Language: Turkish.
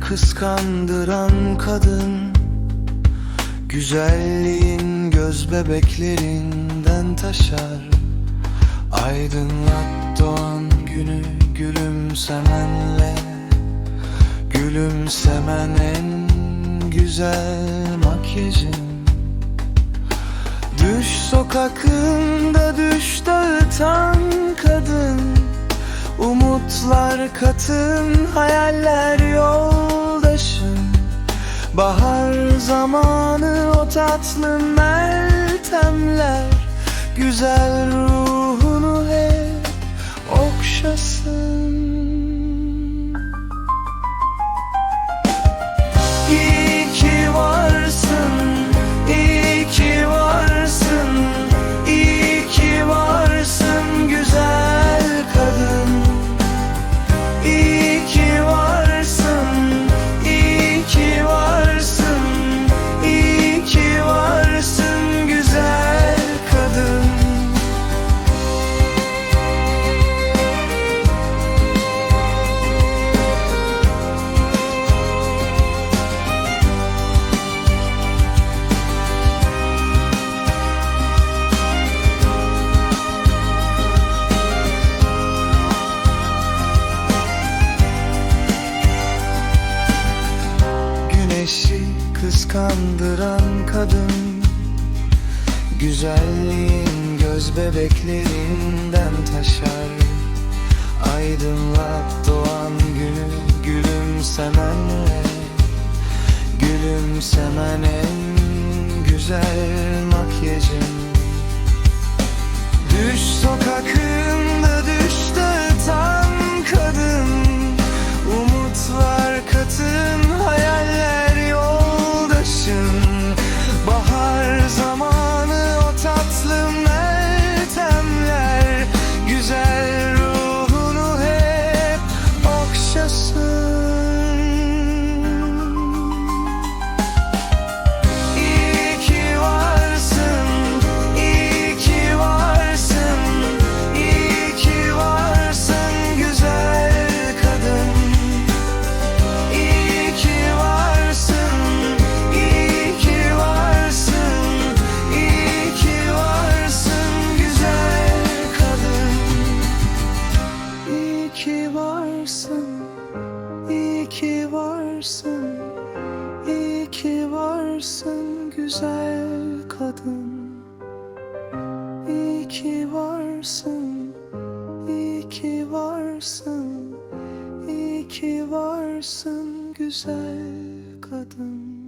kıskandıran kadın Güzelliğin göz bebeklerinden taşar. Aydınlat doğan günü gülümsemenle Gülümsemen en güzel makyajın. Düş sokakında Umutlar katın hayaller yoldaşın. Bahar zamanı o tatlı meltemler. Güzel ruhunu hep okşasın kıskandıran kadın. Güzelliğin göz bebeklerinden taşar. Aydınlat doğan günü gülümsemenle Gülümsemen en güzel makyajın. Düş sokakında varsın. İyi ki varsın güzel kadın. İyi ki varsın İyi ki varsın. İyi ki varsın güzel kadın